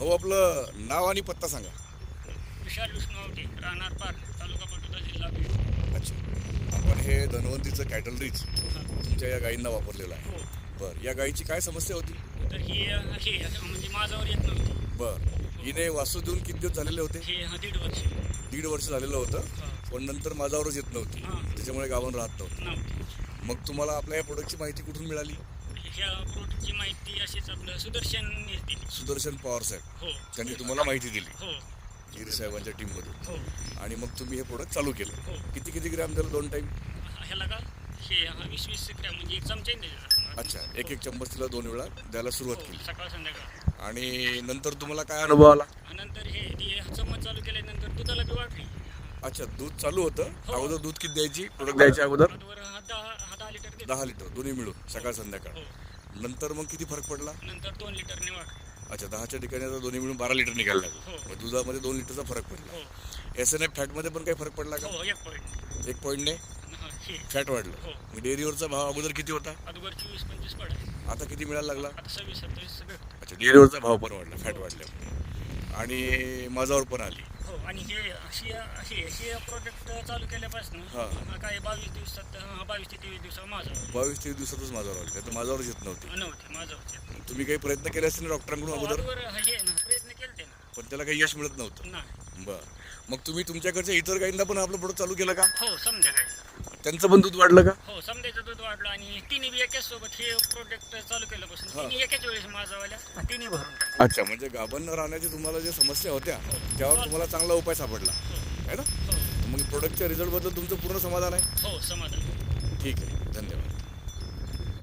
भाऊ आपलं नाव आणि पत्ता सांगा. विशाल विष्णुवटी राहणार पार तालुका जिल्हा बीड. अच्छा. आपण हे धनवंतीचं कॅटल रिच हा. तुमच्या या गायींना वापरलेलं आहे. हो. बरं या गायीची काय समस्या होती? तर ही हे म्हणजे माझ्यावर येत नव्हती. बरं. हिने वासू देऊन किती दिवस झालेले होते? हे हा दीड वर्ष. दीड वर्ष झालेलं होतं हा. पण नंतर माझ्यावरच येत नव्हती. हा. त्याच्यामुळे गावान राहत नव्हतं. नव्हती. मग तुम्हाला आपल्या या प्रोडक्टची माहिती कुठून मिळाली? ह्या प्रोडक्टची माहिती अशीच आपलं सुदर्शन दिली. सुदर्शन पवार साहेब. हो. त्यांनी तुम्हाला माहिती दिली. हो. गिरी साहेबांच्या टीममधून हो. आणि मग तुम्ही हे प्रोडक्ट चालू केलं. हो. किती किती ग्रॅम दिलं दोन टाईम ह्याला का? हे हा वीस वीस ग्रॅम म्हणजे एक चमचा अच्छा एक एक चम्मच तिला दोन वेळा द्यायला सुरुवात हो, केली. सकाळ संध्याकाळ. आणि नंतर तुम्हाला काय अनुभव आला? नंतर हे चम्मच चालू केल्यानंतर दुधाला बी वाढली. अच्छा दूध चालू होतं. हो. अगोदर दूध किती द्यायची? प्रोडक्ट द्यायच्या अगोदर हातवर हा दहा हा दहा लिटर. दहा लिटर दोन्ही मिळून सकाळ संध्याकाळ. हो. नंतर मग किती फरक पडला? नंतर दोन लिटरने वाढ अच्छा दहाच्या ठिकाणी आता दोन्ही मिळून बारा लिटर निघायला हो. लागलं मग दुधामध्ये दोन लिटरचा फरक पडला. हो. एस एन एफ फॅटमध्ये पण काही फरक पडला का? हो एक पॉईंट एक पॉईंटने हे फॅट वाढलं. हो. मग डेअरीवरचा भाव अगोदर किती होता? अगोदर चोवीस पंचवीस पड. आहे आता किती मिळायला लागला? आता सव्वीस सत्तावीस सगळं. अच्छा डेअरीवरचा भाव पण वाढला फॅट वाढल्यामुळे. आणि माझावर पण आली. हो आणि हे अशी अशी हे प्रोडक्ट चालू केल्यापासून हा. हा काय बावीस दिवसात हा, बावीस ते तेवीस दिवसात माझं बावीस तेवीस दिवसातच आली नाही तर माझ्यावरच येत नव्हती. नव्हते माझं होते. तुम्ही काही प्रयत्न केले असतील ना डॉक्टरांकडून अगोदर? अगोदर हे ना प्रयत्न केलते ना. पण त्याला काही यश मिळत नव्हतं. नाही. बरं. मग तुम्ही तुमच्याकडच्या इतर गाईंना पण आपलं प्रोडक्ट चालू केलं का? हो संध्याकाळी. त्यांचं पण दूध वाढलं का? हो समजायचं दूध वाढलं आणि तिन्ही बी एकाच सोबत हे प्रोडक्ट चालू केल्यापासून हा. तिन्ही एकाच वेळेस माझावाल्या तिन्ही भरून टाकले. अच्छा म्हणजे गाभण न राहण्याची तुम्हाला ज्या समस्या होत्या त्यावर तुम्हाला चांगला उपाय सापडला. हो. आहे ना? हो. मग प्रोडक्टच्या रिझल्टबद्दल तुमचं पूर्ण समाधान आहे? हो समाधान. ठीक आहे धन्यवाद.